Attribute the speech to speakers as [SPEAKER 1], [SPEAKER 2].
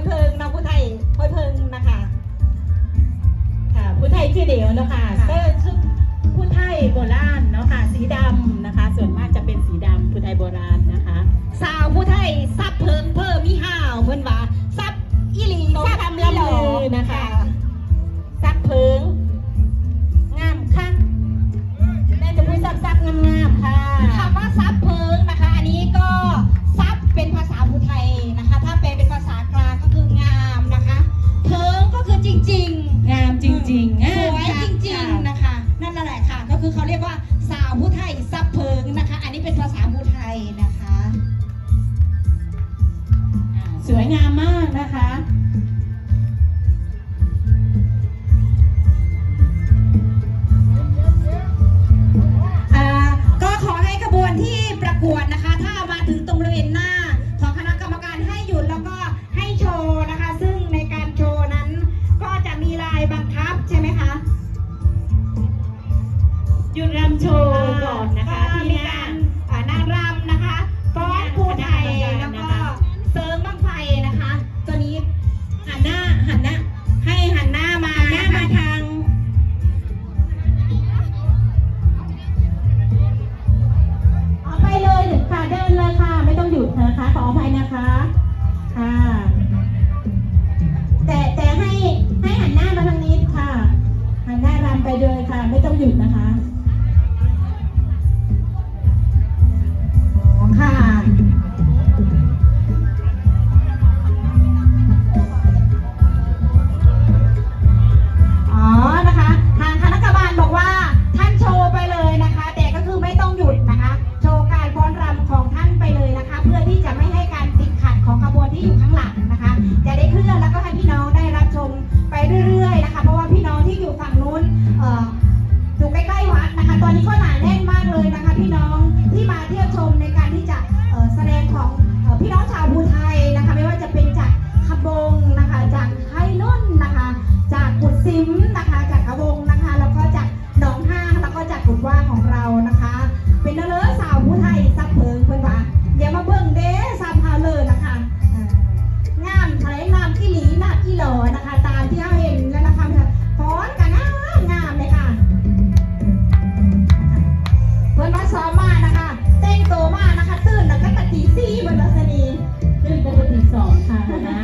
[SPEAKER 1] ยเพิงน้องผู้ไทยพอยเพิงนะคะ
[SPEAKER 2] ค่ะผู้ไทยชื่อเดียวเนาะค่ะก็ชุดผู้ไทยโบราณเนาะค่ะสีดำนะคะ ส่วนมากจะเป็นสีดำผู้ไทยโบราณนะคะ
[SPEAKER 1] สาวผู้ไทยซับเพิงเพิ่มมิห้าวเพื่อนว่าซับอีหลิ
[SPEAKER 2] ง
[SPEAKER 1] ซับ
[SPEAKER 2] ลำลือนะคะื
[SPEAKER 1] อเขาเรียกว่าสาวผู้ไทยซับเพิงนะคะ อันนี้เป็นภาษาผู้ไทยนะคะ
[SPEAKER 2] สวยงามมากนะคะ
[SPEAKER 1] ก็ขอให้ขบวนที่ประกวดนะคะ ถ้ามาถึงตรงบริเวณหน้า โชว์ก่
[SPEAKER 2] อนนะคะที่
[SPEAKER 1] มีการอ่านางรำนะคะฟ้อนภูไทยแล้ว
[SPEAKER 2] ก็
[SPEAKER 1] เสริมบ้างไฟนะคะตอนนี้
[SPEAKER 2] หันหน้าหันหน้า
[SPEAKER 1] ให้หันหน้ามา
[SPEAKER 2] หน้ามาทาง เอาไปเลยค่ะเดินเลยค่ะ ไม่ต้องหยุดนะคะขออภัยนะคะค่ะานะคะ ตื่น
[SPEAKER 1] แล้วก็ตะกี้ซี่บนรัศนีตื่น
[SPEAKER 2] ปกติสองค่ะนะ